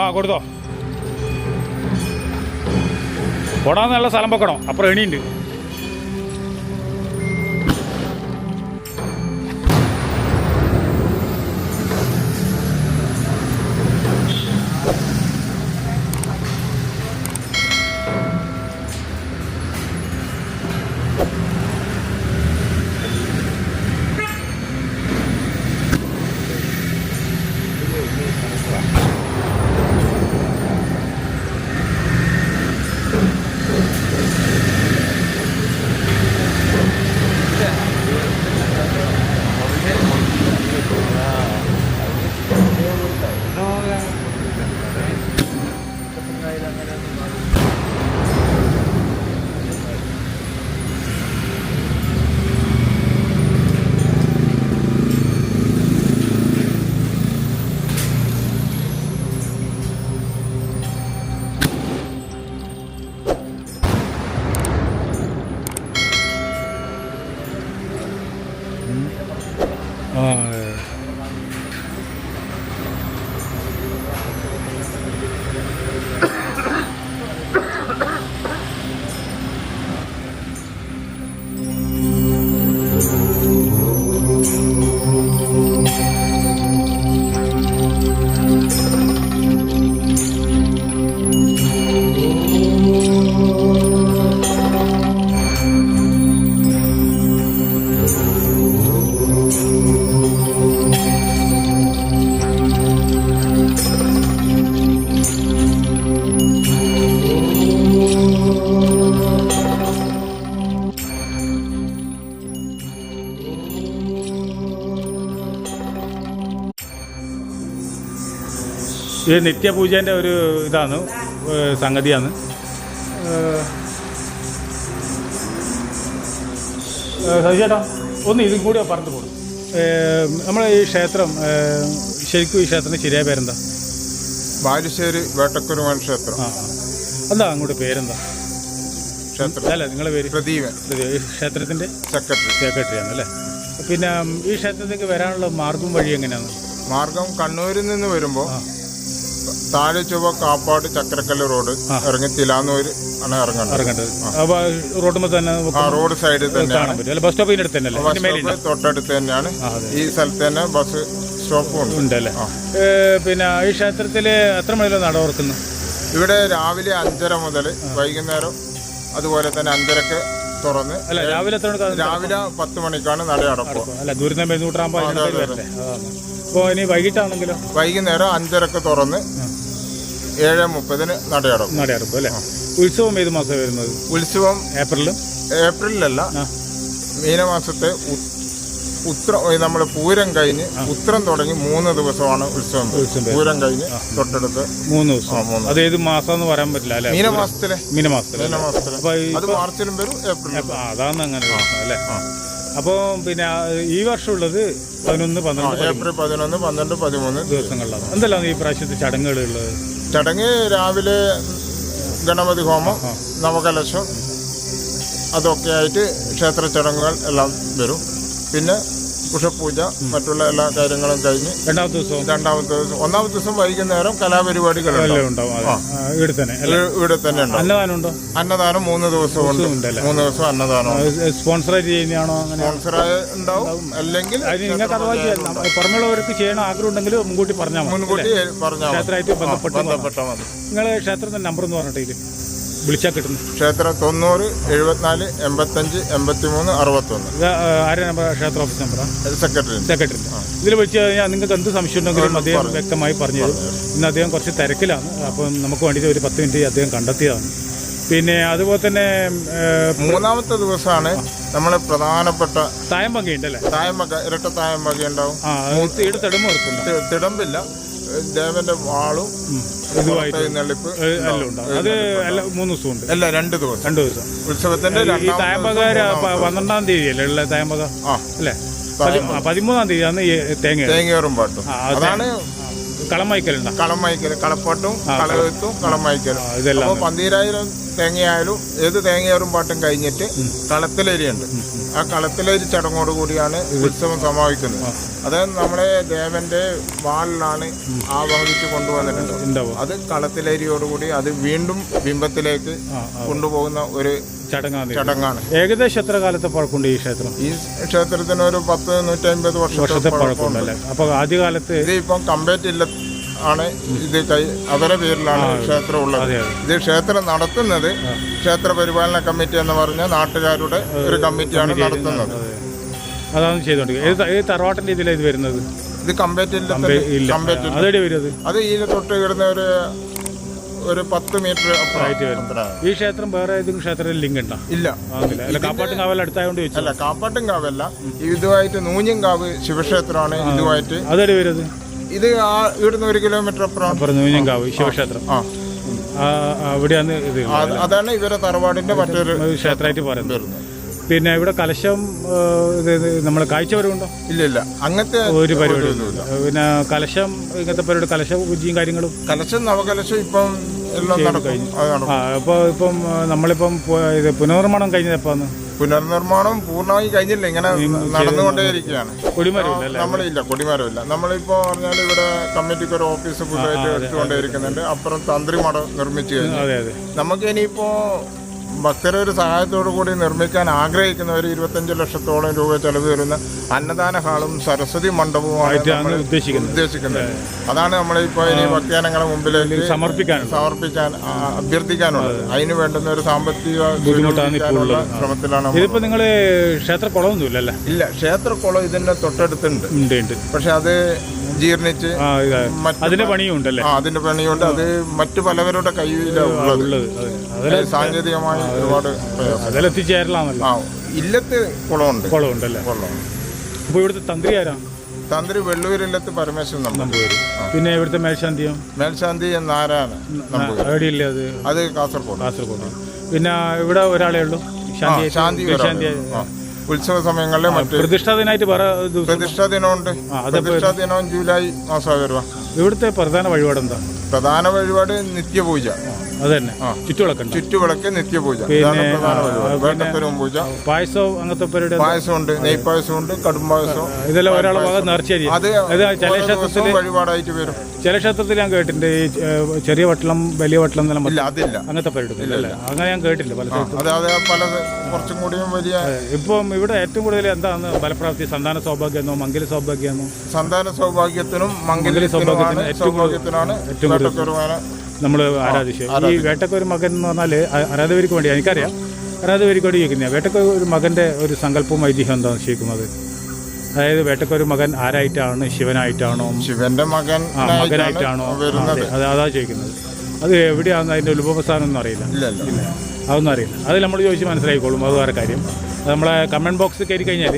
ആ കൊടുത്തോ. ഓടാൻ നല്ല സ്ഥലം വെക്കണം? അപ്പുറം എണിയുണ്ട്. ഇത് നിത്യപൂജേന്റെ ഒരു ഇതാണ് സംഗതിയാണ്. ഏഹ് ഒന്ന് ഇതും കൂടി പറഞ്ഞു പോകും നമ്മൾ ഈ ക്ഷേത്രം ശരിക്കും ഈ ക്ഷേത്രത്തിന് ശരിയായ പേരെന്താ? ബാലുശ്ശേരി വേട്ടക്കുരുവൻ ക്ഷേത്രം. എന്താ അങ്ങോട്ട് പേരെന്താ? ക്ഷേത്രം. അല്ല നിങ്ങളെ പേര്? പ്രദീപൻ. ക്ഷേത്രത്തിന്റെ സെക്രട്ടറി സെക്രട്ടറി. ആണ് അല്ലേ? പിന്നെ ഈ ക്ഷേത്രത്തിലേക്ക് വരാനുള്ള മാർഗം വഴി എങ്ങനെയാണ്? മാർഗം കണ്ണൂരിൽ നിന്ന് വരുമ്പോൾ. താഴെ ചൊവ്വ കാപ്പാട് ചക്രക്കല്ല് റോഡ്. ഇറങ്ങി തിലാന്നൂര് ആണ് ഇറങ്ങേണ്ടത്. അപ്പോൾ റോഡുമ്പോൾ തന്നെ റോഡ് സൈഡിൽ തന്നെ ബസ് സ്റ്റോപ്പിന്റെ അടുത്ത് തന്നെ തൊട്ടടുത്ത് തന്നെയാണ്. ഈ സ്ഥലത്ത് തന്നെ ബസ് സ്റ്റോപ്പും ഉണ്ട്. ഉണ്ടല്ലേ? പിന്നെ ഈ ക്ഷേത്രത്തിൽ എത്ര മണിയിലോ നട ഓർക്കുന്നു ഇവിടെ രാവിലെ അഞ്ചര മുതൽ വൈകുന്നേരം അതുപോലെ തന്നെ അഞ്ചരക്ക് തുറന്ന് അല്ല രാവിലെ രാവിലെ പത്ത് മണിക്കാണ് നട അടപ്പ് അല്ല ദുരിതം അതാണ് അപ്പോൾ ഇനി വൈകിട്ടാണെങ്കിലോ? വൈകുന്നേരം അഞ്ചരക്ക് തുറന്ന് ഏഴ് മുപ്പതിന് നടയടക്കും നടയടക്കും അല്ലേ? ഉത്സവം ഏത് മാസം വരുന്നത്? ഉത്സവം ഏപ്രിലും? ഏപ്രിലല്ല. മീനമാസത്തെ ഉത്ര നമ്മൾ പൂരം കഴിഞ്ഞ് ഉത്രം തുടങ്ങി മൂന്ന് ദിവസമാണ് ഉത്സവം. പൂരം കഴിഞ്ഞ് തൊട്ടടുത്ത് മൂന്ന് ദിവസം. അത് ഏത് മാസം പറയാൻ പറ്റില്ല അല്ലെ? മീനമാസത്തിലെ മീനമാസത്തിലെ അത് മാർച്ചിലും വരും ഏപ്രിലും അതാണ് അങ്ങനെ അല്ലേ. അപ്പോൾ പിന്നെ ഈ വർഷമുള്ളത് പതിനൊന്ന് പന്ത്രണ്ട് ഏപ്രിൽ പതിനൊന്ന് പന്ത്രണ്ട് പതിമൂന്ന് ദിവസങ്ങളിലാണ്. എന്തെല്ലാം ഈ പ്രാവശ്യത്തെ ചടങ്ങുകളുള്ളത് ചടങ്ങ് രാവിലെ ഗണപതി ഹോമം നവകലശം അതൊക്കെ ആയിട്ട് ക്ഷേത്ര ചടങ്ങുകൾ എല്ലാം വരും. പിന്നെ ഉഷപൂജ മറ്റുള്ള എല്ലാ കാര്യങ്ങളും കഴിഞ്ഞ് രണ്ടാമത്തെ ദിവസം. രണ്ടാമത്തെ ദിവസം. ഒന്നാമത്തെ ദിവസം വൈകുന്നേരം കലാപരിപാടികൾ. ഇവിടെ തന്നെ ഇവിടെ തന്നെ ഉണ്ടാവും. അന്നദാനം അന്നദാനം മൂന്ന് ദിവസം ഉണ്ട് മൂന്ന് ദിവസം അന്നദാനം സ്പോൺസറായിട്ട് ചെയ്യുന്നതാണോ സ്പോൺസറായ ഉണ്ടാവും. അല്ലെങ്കിൽ നിങ്ങൾക്ക് അഥവാ പുറമെയുള്ളവർക്ക് ചെയ്യണം ആഗ്രഹം ഉണ്ടെങ്കിൽ മുൻകൂട്ടി പറഞ്ഞാൽ മുൻകൂട്ടി പറഞ്ഞാൽ. ക്ഷേത്രമായിട്ട് ബന്ധപ്പെട്ട് ബന്ധപ്പെട്ടാൽ മതി. നിങ്ങൾ ക്ഷേത്രത്തിന്റെ നമ്പർ എന്ന് പറഞ്ഞിട്ട് വിളിച്ചാൽ കിട്ടുന്നു ക്ഷേത്രം തൊണ്ണൂറ് എഴുപത്തിനാല് എൺപത്തഞ്ച് എൺപത്തിമൂന്ന് അറുപത്തൊന്ന്. ഇത് ആ, ആരുടെ നമ്പർ ക്ഷേത്ര ഓഫീസ് നമ്പറാ? സെക്രട്ടറി സെക്രട്ടറി ഇതിൽ വിളിച്ചു കഴിഞ്ഞാൽ നിങ്ങൾക്ക് എന്ത് സംശയം ഉണ്ടെങ്കിലും അദ്ദേഹം വ്യക്തമായി പറഞ്ഞു ഇന്ന് അദ്ദേഹം കുറച്ച് തിരക്കിലാണ്. അപ്പം നമുക്ക് വേണ്ടിയിട്ട് ഒരു പത്ത് മിനിറ്റ് അദ്ദേഹം കണ്ടെത്തിയതാണ്. പിന്നെ അതുപോലെ തന്നെ മൂന്നാമത്തെ ദിവസമാണ് നമ്മളെ പ്രധാനപ്പെട്ട തായമ്പക ഉണ്ടല്ലേ തായമ്പക ഇരട്ട തായമ്പക ഉണ്ടാവും. തെടുമ്പ് തിടമ്പില്ല. ദേവന്റെ വാളും ഇതുമായിട്ട് എഴുന്നള്ളിപ്പ് അത് മൂന്ന് ദിവസം ഉണ്ട്. അല്ല രണ്ട് ദിവസം. രണ്ട് ദിവസം. ഉത്സവത്തിന്റെ ഈ രണ്ടാം തായമ്പക ര- പ- പന്ത്രണ്ടാം തീയതി അല്ലേ ഉള്ള തായമ്പക? ആ. അല്ലേ? പതിമൂന്നാം തീയതി അന്ന് തേങ്ങ. തേങ്ങയോറും പാട്ടും. അതാണ് കളം വായിക്കലുണ്ടോ കളം വായിക്കൽ കളപ്പാട്ടും കളകത്തും കളം വായിക്കലും. ഇതെല്ലാം അപ്പോൾ പന്തീരായിരം തേങ്ങയായാലും ഏത് തേങ്ങയാറും പാട്ടും കഴിഞ്ഞിട്ട് കളത്തിലരിയുണ്ട്. ആ കളത്തിലരി ചടങ്ങോട് കൂടിയാണ് ഉത്സവം സമാപിക്കുന്നത്. അതായത് നമ്മളെ ദേവന്റെ വാളിലാണ് ആവാഹിച്ച് കൊണ്ടുവന്നിട്ടുണ്ട്. അത് കളത്തിലരിയോടുകൂടി അത് വീണ്ടും ബിംബത്തിലേക്ക് കൊണ്ടുപോകുന്ന ഒരു ചടങ്ങാണ്. ചടങ്ങാണ്. ഏകദേശം എത്ര കാലത്തെ പഴക്കമുണ്ട് ഈ ക്ഷേത്രം? ഈ ക്ഷേത്രത്തിന് ഒരു പത്ത് നൂറ്റമ്പത് വർഷത്തെ പഴക്കമുണ്ടല്ലേ? അപ്പോൾ ആദ്യകാലത്ത് ഇത് ഇപ്പം കമ്പേറ്റ് ഇല്ല ആണ് ഇത് കൈ അവരുടെ പേരിലാണ് ക്ഷേത്രം ഉള്ളത്. ഇത് ക്ഷേത്രം നടത്തുന്നത് ക്ഷേത്ര പരിപാലന കമ്മിറ്റി എന്ന് പറഞ്ഞ നാട്ടുകാരുടെ ഒരു കമ്മിറ്റിയാണ് നടത്തുന്നത്. അതാണ് ചെയ്തോണ്ടിരിക്കുന്നത്. ഏത് ഇതിലാണ് ഇത് വരുന്നത്? ഇത് അത്? അത് ഈ തൊട്ട് കിടന്ന ഒരു ഒരു പത്ത് മീറ്റർ അപ്പുറമായിട്ട് വരും. ഈ ക്ഷേത്രം വേറെ ഏതെങ്കിലും ക്ഷേത്രത്തിൽ ലിങ്ക് ഉണ്ടോ? ഇല്ല. അല്ല കാപ്പാട്ടും കാവൽ അടുത്തായോണ്ട് ചോദിച്ചു. അല്ല കാപ്പാട്ടും കാവല്ല ഇതുമായിട്ട് നൂഞ്ഞങ്കാവ് ശിവക്ഷേത്രമാണ് ഇതുമായിട്ട്. അതെവിടെ വരുന്നത് ഇത്? ആ ഇവിടുന്ന് ഒരു കിലോമീറ്റർ അപ്പുറം. നൂഞ്ഞങ്കാവ് ശിവക്ഷേത്രം. ആ. അവിടെയാണ് ഇത് അതാണ് ഇവരെ തറവാടിന്റെ മറ്റൊരു ക്ഷേത്രമായിട്ട് പറയുന്നത്. പിന്നെ ഇവിടെ കലശം നമ്മൾ കാഴ്ച വരവുണ്ടോ ഇല്ല ഇല്ല. അങ്ങനത്തെ ഒരു പരിപാടി പിന്നെ കലശം ഇങ്ങനത്തെ പരിപാടി കലശ പൂജയും കാര്യങ്ങളും? കലശം നവകലശം ഇപ്പം ആ അപ്പോൾ ഇപ്പം നമ്മളിപ്പം പു- ഇത് പുനർനിർമ്മാണം കഴിഞ്ഞതെപ്പാന്ന് പുനർനിർമ്മാണം പൂർണമായി കഴിഞ്ഞില്ല. ഇങ്ങനെ നടന്നുകൊണ്ടേയിരിക്കുകയാണ്. കൊടിമരമില്ല അല്ലേ നമ്മളില്ല കൊടിമരമില്ല. നമ്മളിപ്പോ പറഞ്ഞാൽ ഇവിടെ കമ്മിറ്റിക്ക് ഒരു ഓഫീസ് പുതുതായിട്ട് വെച്ചുകൊണ്ടേയിരിക്കുന്നുണ്ട് അപ്പുറം തന്ത്രി മഠം നിർമ്മിച്ചു കഴിഞ്ഞു. അതെ അതെ. നമുക്ക് ഇനിയിപ്പോ ഭക്തരെ ഒരു സഹായത്തോടു കൂടി നിർമ്മിക്കാൻ ആഗ്രഹിക്കുന്ന ഒരു ഇരുപത്തഞ്ച് ലക്ഷത്തോളം രൂപ ചെലവ് വരുന്ന അന്നദാന ഹാളും സരസ്വതി മണ്ഡപവുമാണ് ആയിട്ടാണ് ഉദ്ദേശിക്കുന്നത്. ഉദ്ദേശിക്കുന്നത്. അതാണ് നമ്മളിപ്പോൾ ഇനി ഭക്തജനങ്ങളെ മുമ്പിൽ സമർപ്പിക്കാൻ. സമർപ്പിക്കാൻ അഭ്യർത്ഥിക്കാനുള്ളത്. അതിന് വേണ്ടുന്ന ഒരു സാമ്പത്തിക ബുദ്ധിമുട്ടാണ്. ശ്രമത്തിലാണ് ഇതിപ്പോൾ ഇതിപ്പോ നിങ്ങൾ ക്ഷേത്ര കുളമൊന്നുമില്ല അല്ലേ ഇല്ല ക്ഷേത്രക്കുളം ഇതിന്റെ തൊട്ടടുത്തുണ്ട്. പക്ഷെ അത് മറ്റ് അതിന്റെ പണിയുണ്ടല്ലേ? അതിന്റെ പണിയുണ്ട്. അത് മറ്റു പലവരുടെ കയ്യിലുള്ളത് സാങ്കേതികമായ ഒരുപാട് ആ ഇല്ലത്ത് കുളമുണ്ട്. കുളമുണ്ടല്ലേ? കുളം. അപ്പോൾ ഇവിടുത്തെ തന്ത്രി ആരാ? തന്ത്രി വെള്ളൂരില്ലത്ത് പരമേശ്വരൻ നമ്പൂരി പിന്നെ ഇവിടുത്തെ മേൽശാന്തിയോ? മേൽശാന്തി നാരായണ അത്? അത് കാസർഗോഡ്. കാസർഗോഡ്. പിന്നെ ഇവിടെ ഒരാളേ ഉള്ളൂ? ശാന്തി ശാന്തി. ഉത്സവ സമയങ്ങളിലെ മറ്റ് പ്രതിഷ്ഠാ ദിനമായിട്ട് ദിവസം പ്രതിഷ്ഠാ ദിനമുണ്ട്. പ്രതിഷ്ഠാ ദിനവും ജൂലൈ മാസം വരുക ഇവിടുത്തെ പ്രധാന വഴിപാട് എന്താ പ്രധാന വഴിപാട് നിത്യപൂജ. അത് തന്നെ ചുറ്റുവിളക്ക് ചുറ്റുവിളക്ക് നിത്യപൂജ. ഇതാണ് പ്രധാന വേട്ടത്തരവും പൂജ. പായസവും അങ്ങനത്തെ പരിപാടി പായസമുണ്ട് നെയ്പായസമുണ്ട് കടും പായസം ഇതെല്ലാം ഒരാളെ ഭാഗം നേർച്ചയായി അത് ചില ക്ഷേത്രത്തിൽ വഴിപാടായിട്ട് വരും. ചില ക്ഷേത്രത്തിൽ ഞാൻ കേട്ടിട്ടുണ്ട് ഈ ചെറിയ വട്ടളം വലിയ വട്ടളം എന്നെല്ലാം ഇല്ല അതില്ല. അങ്ങനത്തെ പരിപാടി അങ്ങനെ ഞാൻ കേട്ടില്ല പല പല കുറച്ചും കൂടിയും വലിയ ഇപ്പം ഇവിടെ ഏറ്റവും കൂടുതൽ എന്താണ് ഫലപ്രാപ്തി? സന്താന സൗഭാഗ്യമോ മംഗല സൗഭാഗ്യമോ? സന്താന സൗഭാഗ്യത്തിനും മംഗല സൗഭാഗ്യത്തിനും ഏറ്റവും കൂടുതൽ സൗഭാഗ്യത്തിനാണ് വേട്ടക്കുറവാന നമ്മൾ ആരാധിച്ചു. ഈ വേട്ടക്കൊരു മകൻ എന്ന് പറഞ്ഞാൽ ആരാധകർക്ക് വേണ്ടി എനിക്കറിയാം. ആരാധകർക്ക് വേണ്ടി ചോദിക്കുന്ന വേട്ടക്കൊരു മകന്റെ ഒരു സങ്കല്പവും ഐതിഹ്യം എന്താണെന്ന് ചോദിക്കുന്നത് അതായത് വേട്ടക്കൊരു മകൻ ആരായിട്ടാണ്? ശിവനായിട്ടാണോ? ശിവന്റെ മകൻ മകനായിട്ടാണോ? അതെ. അത് ചോദിക്കുന്നത്. അത് എവിടെയാണെന്ന് അതിന്റെ ഉത്ഭവസ്ഥാനം ഒന്നും അറിയില്ല. അതൊന്നും അറിയില്ല. അത് നമ്മൾ ചോദിച്ച് മനസ്സിലായിക്കോളും അത് വേറെ കാര്യം. നമ്മളെ കമന്റ് ബോക്സ് കയറി കഴിഞ്ഞാൽ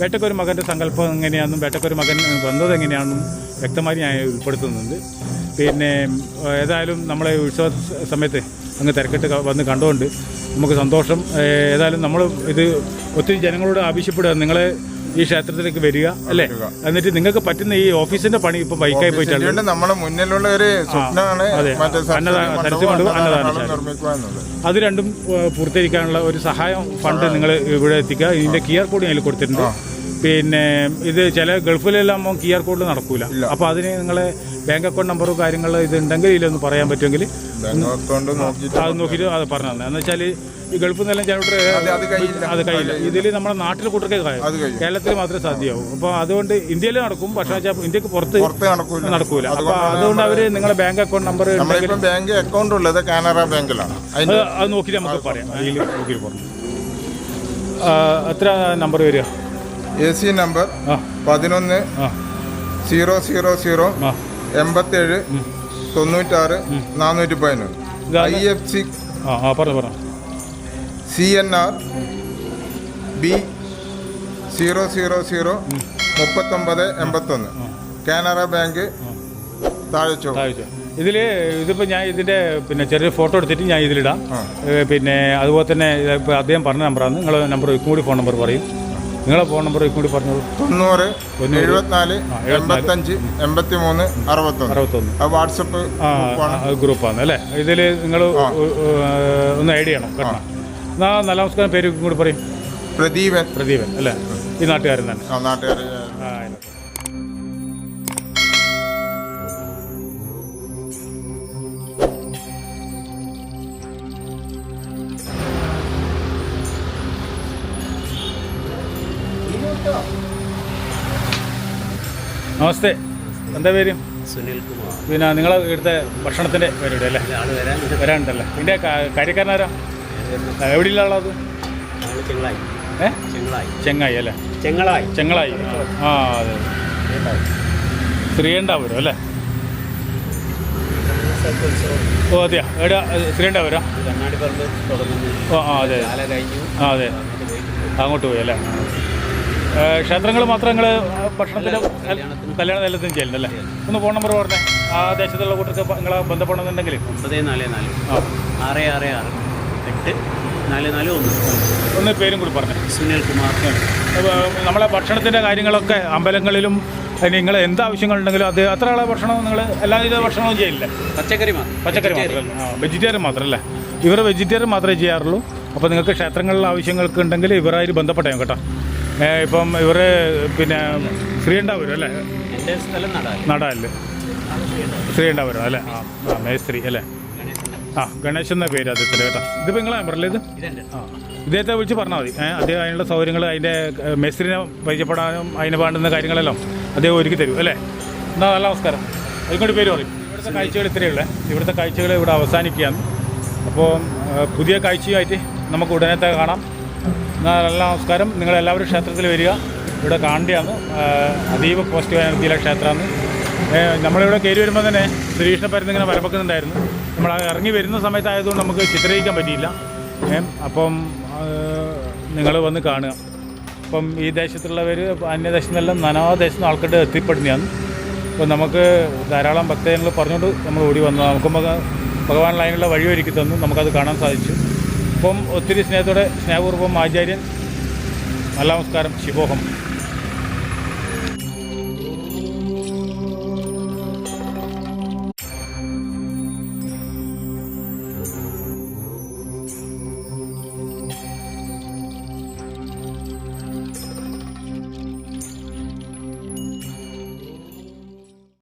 വേട്ടക്കൊരു മകന്റെ സങ്കല്പം എങ്ങനെയാണെന്നും വേട്ടക്കൊരു മകൻ വന്നത് എങ്ങനെയാണെന്നും വ്യക്തമായി ഞാൻ ഉൾപ്പെടുത്തുന്നുണ്ട്. പിന്നെ ഏതായാലും നമ്മളെ ഉത്സവ സമയത്ത് അങ്ങ് തിരക്കിട്ട് വന്ന് കണ്ടുകൊണ്ട് നമുക്ക് സന്തോഷം. ഏതായാലും നമ്മൾ ഇത് ഒത്തിരി ജനങ്ങളോട് ആവശ്യപ്പെടുക. നിങ്ങളെ ഈ ക്ഷേത്രത്തിലേക്ക് വരിക അല്ലേ? എന്നിട്ട് നിങ്ങൾക്ക് പറ്റുന്ന ഈ ഓഫീസിന്റെ പണി ഇപ്പൊ ബൈക്കായി പോയിട്ടാണ്. ഇതിന്റെ നമ്മുടെ മുന്നിലുള്ള ഒരു സ്വപ്നമാണ് അത്. രണ്ടും പൂർത്തീകരിക്കാനുള്ള ഒരു സഹായം ഫണ്ട് നിങ്ങൾ ഇവിടെ എത്തിക്കുക. ഇതിന്റെ കിയർ കോഡ് അതിൽ കൊടുത്തിട്ടുണ്ട്. പിന്നെ ഇത് ചില ഗൾഫിലെല്ലാം ക്യു ആർ കോഡ് നടക്കൂല. അപ്പൊ അതിന് നിങ്ങളെ ബാങ്ക് അക്കൗണ്ട് നമ്പറും കാര്യങ്ങളും ഇത് ഉണ്ടെങ്കിൽ ഇതിലൊന്ന് പറയാൻ പറ്റുമെങ്കിൽ അത് നോക്കിയിട്ട് അത് പറഞ്ഞു തന്നെ എന്ന് വെച്ചാൽ ഈ ഗൾഫിൽ നിന്നെല്ലാം ചിലട്ട് അത് കഴിയില്ല ഇതിൽ നമ്മുടെ നാട്ടിൽ കൂട്ടർക്കേ കാര്യം കേരളത്തിൽ മാത്രമേ സാധ്യമാവും. അപ്പോൾ അതുകൊണ്ട് ഇന്ത്യയിൽ നടക്കും. പക്ഷെ വെച്ചാൽ ഇന്ത്യയ്ക്ക് പുറത്ത് നടക്കൂല. നടക്കൂല. അപ്പൊ അതുകൊണ്ട് അവർ നിങ്ങളെ bank account number bank account ഉള്ളത് കാനറ ബാങ്കിലാണ് അത് അത് നോക്കിയിട്ട് നമുക്ക് പറയാം. അതിൽ നോക്കിയിട്ട് എത്ര നമ്പർ വരിക? എ സി നമ്പർ പതിനൊന്ന് സീറോ സീറോ സീറോ എൺപത്തേഴ് തൊണ്ണൂറ്റാറ് നാനൂറ്റി പതിനൊന്ന്. I F C C N R B zero zero zero മുപ്പത്തൊമ്പത് എൺപത്തൊന്ന്. കാനറ ബാങ്ക് താഴെച്ചോ ഇതിൽ ഇതിപ്പോൾ ഞാൻ ഇതിന്റെ പിന്നെ ചെറിയ ഫോട്ടോ എടുത്തിട്ട് ഞാൻ ഇതിലിടാം. പിന്നെ അതുപോലെ തന്നെ ഇപ്പോൾ അദ്ദേഹം പറഞ്ഞ നമ്പറാണ്. നിങ്ങൾ നമ്പർ കൂടി ഫോൺ നമ്പർ പറയും. നിങ്ങളെ ഫോൺ നമ്പർ കൂടി പറഞ്ഞോളൂ. തൊണ്ണൂറ്. എഴുപത്തിനാല് ആ. എൺപത്തഞ്ച് എൺപത്തി മൂന്ന് അറുപത്തൊന്ന്. അറുപത്തൊന്ന്. അത് വാട്സപ്പ് ആ ഗ്രൂപ്പാണ് ആ, അല്ലേ? ഇതിൽ നിങ്ങൾ ഒന്ന് ഐഡിയ ചെയ്യണം കേട്ടോ. എന്നാ നല്ല നമസ്കാരം പേര് കൂടി പറയും. പ്രദീപൻ. പ്രദീപൻ അല്ലേ? ഈ നാട്ടുകാരൻ തന്നെ. ആ, നമസ്തേ. എന്താ പേര്? സുനിൽ കുമാർ. പിന്നെ നിങ്ങൾ ഇവിടുത്തെ ഭക്ഷണത്തിന്റെ പേരുടെ അല്ലേ? വരാനുണ്ടല്ലേ? ഇതിന്റെ കാര്യക്കാരനാരാ? എവിടെയുള്ള ആളത് ഞങ്ങൾ ചെങ്ങളായി. ഏ? ചെങ്ങളായി. ചെങ്ങായി അല്ലേ? ചെങ്ങളായി. ചെങ്ങളായി. ആ അതെ. ശ്രീകണ്ഠാപുരം അല്ലേ? ഓ അതെയാ. എവിടെയാ? ശ്രീകണ്ഠാപുരം? ഓ ആ അതെ. ആ അതെ. അങ്ങോട്ട് പോയി. അല്ലേ? ക്ഷേത്രങ്ങൾ മാത്രം നിങ്ങൾ ഭക്ഷണത്തിലും. കല്യാണ നിലത്തിനും ചെയ്യുന്നല്ലേ ഒന്ന് ഫോൺ നമ്പർ പറഞ്ഞേ. ആ ദേശത്തുള്ള കൂട്ടർക്ക് നിങ്ങളെ ബന്ധപ്പെടണമെന്നുണ്ടെങ്കിൽ ഒമ്പത് നാല് നാല് ആറ് ആറ് ആറ് എട്ട് നാല് നാല് ഒന്ന്. ഒന്ന് പേരും കൂടി പറഞ്ഞു. സുനിൽ കുമാർ നമ്മളെ ഭക്ഷണത്തിന്റെ കാര്യങ്ങളൊക്കെ അമ്പലങ്ങളിലും നിങ്ങൾ എന്ത് ആവശ്യങ്ങളുണ്ടെങ്കിലും അത് അത്ര ആളെ ഭക്ഷണം നിങ്ങൾ എല്ലാവിധ ഭക്ഷണവും ചെയ്യില്ല? പച്ചക്കറി മാത്രം. പച്ചക്കറി മാത്രമല്ല വെജിറ്റേറിയൻ മാത്രമല്ലേ ഇവർ വെജിറ്റേറിയൻ മാത്രമേ ചെയ്യാറുള്ളൂ. അപ്പോൾ നിങ്ങൾക്ക് ക്ഷേത്രങ്ങളിലെ ആവശ്യങ്ങൾക്ക് ഉണ്ടെങ്കിൽ ഇവരായി ബന്ധപ്പെട്ടേ കേട്ടോ. ഇപ്പം ഇവർ പിന്നെ ശ്രീകണ്ഠാപുരം അല്ലേ? എന്റെ സ്ഥലം നടാൽ. ശ്രീകണ്ഠാപുരം അല്ലേ? ആ ആ മേസ്ത്രി അല്ലേ? ആ ഗണേശ് എന്ന പേര് അദ്ദേഹത്തിന്റെ കേട്ടോ. ഇതിപ്പോൾ നിങ്ങളെ നമ്പറല്ലേ ഇത്? ആ. ഇദ്ദേഹത്തെ വിളിച്ച് പറഞ്ഞാൽ മതി. അദ്ദേഹം അതിനുള്ള സൗകര്യങ്ങൾ അതിന്റെ ഏഹ്, മേസ്ത്രിനെ പരിചയപ്പെടാനും അതിന് വേണ്ടുന്ന കാര്യങ്ങളെല്ലാം അദ്ദേഹം ഒരുക്കി തരും അല്ലേ? എന്നാ നല്ല നമസ്കാരം. അതിങ്ങോട്ട് പേര് പറയും. ഇവിടുത്തെ കാഴ്ചകൾ ഇത്രയേ ഉള്ളേ. ഇവിടുത്തെ കാഴ്ചകൾ ഇവിടെ അവസാനിക്കുകയാണ്. അപ്പോൾ പുതിയ കാഴ്ചയുമായിട്ട് നമുക്ക് ഉടനത്തെ കാണാം. നല്ല നമസ്കാരം. നിങ്ങളെല്ലാവരും ക്ഷേത്രത്തിൽ വരിക. ഇവിടെ കാണേണ്ടതാണ് അതീവ പോസിറ്റീവ് എനർജിയിലെ ക്ഷേത്രമാണ്. നമ്മളിവിടെ കയറി വരുമ്പോൾ തന്നെ ശ്രീകൃഷ്ണ പരുന്ന് ഇങ്ങനെ നമ്മൾ ഇറങ്ങി വരുന്ന സമയത്തായതുകൊണ്ട് നമുക്ക് ചിത്രീകരിക്കാൻ പറ്റിയില്ല. അപ്പം നിങ്ങൾ വന്ന് കാണുക. അപ്പം ഈ ദേശത്തുള്ളവർ അന്യദേശത്തു നിന്നെല്ലാം നാനാദേശത്തു നിന്ന് ആൾക്കാരുടെ എത്തിപ്പെടുന്നതാണ്. അപ്പോൾ നമുക്ക് ധാരാളം ഭക്തജനങ്ങൾ പറഞ്ഞുകൊണ്ട് നമ്മൾ ഓടി വന്നു. നമുക്ക് ഭഗ- ഭഗവാൻ ലൈനുള്ള വഴി ഒരുക്കി തന്നു. നമുക്കത് കാണാൻ സാധിച്ചു. അപ്പം ഒത്തിരി സ്നേഹത്തോടെ സ്നേഹപൂർവം ആചാര്യൻ. നമസ്കാരം. ശിവോഹം.